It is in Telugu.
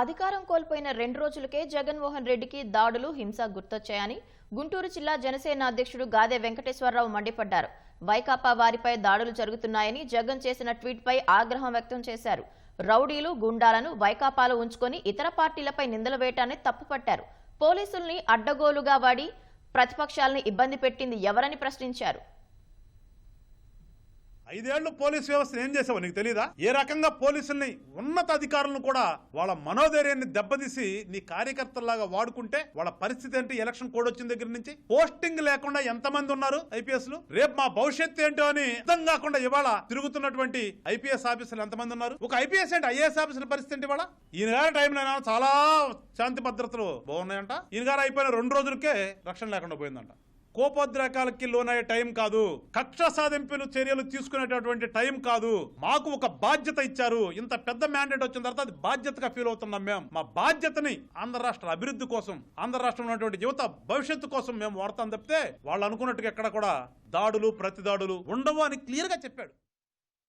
అధికారం కోల్పోయిన రెండు రోజులకే జగన్మోహన్ రెడ్డికి దాడులు హింస గుర్తొచ్చాయని గుంటూరు జిల్లా జనసేన అధ్యక్షుడు గాదే వెంకటేశ్వరరావు మండిపడ్డారు. వైకాపా వారిపై దాడులు జరుగుతున్నాయని జగన్ చేసిన ట్వీట్పై ఆగ్రహం వ్యక్తం చేశారు. రౌడీలు గుండాలను వైకాపాలో ఉంచుకొని ఇతర పార్టీలపై నిందలు వేయటాన్ని తప్పుపట్టారు. పోలీసుల్ని అడ్డగోలుగా వాడి ప్రతిపక్షాల్ని ఇబ్బంది పెట్టింది ఎవరని ప్రశ్నించారు. ఐదేళ్ళు పోలీస్ వ్యవస్థను ఏం చేసావు నీకు తెలీదా? ఏ రకంగా పోలీసుల్ని ఉన్నత అధికారులను కూడా వాళ్ళ మనోధైర్యాన్ని దెబ్బతీసి నీ కార్యకర్తల్లాగా వాడుకుంటే వాళ్ళ పరిస్థితి ఏంటి? ఎలక్షన్ కోడ్ వచ్చిన దగ్గర నుంచి పోస్టింగ్ లేకుండా ఎంతమంది ఉన్నారు ఐపీఎస్లు రేపు మా భవిష్యత్తు ఏంటో అని అర్థం కాకుండా ఇవాళ తిరుగుతున్నటువంటి ఐపీఎస్ ఆఫీసర్లు ఎంతమంది ఉన్నారు? ఒక ఐపీఎస్ అంటే ఐఏఎస్ ఆఫీసర్ పరిస్థితి ఏంటి ఇవాళ? ఈయన గారి టైంలో చాలా శాంతి భద్రతలు బాగున్నాయంట. ఈయన గారు అయిపోయిన రెండు రోజులకే రక్షణ లేకుండా పోయిందంట. కోపోద్రేకాలకి లోనయ్యే టైం కాదు. కక్ష సాధింపులు చర్యలు తీసుకునేటటువంటి టైం కాదు. మాకు ఒక బాధ్యత ఇచ్చారు. ఇంత పెద్ద మ్యాండేట్ వచ్చిన తర్వాత అది బాధ్యతగా ఫీల్ అవుతున్నాం మేము మా బాధ్యతని ఆంధ్ర రాష్ట్ర అభివృద్ధి కోసం ఆంధ్ర రాష్ట్రంలో ఉన్నటువంటి యువత భవిష్యత్తు కోసం మేము వాడతాం తప్పితే వాళ్ళు అనుకున్నట్టుగా ఎక్కడ కూడా దాడులు ప్రతి దాడులు ఉండవు అని క్లియర్గా చెప్పాడు.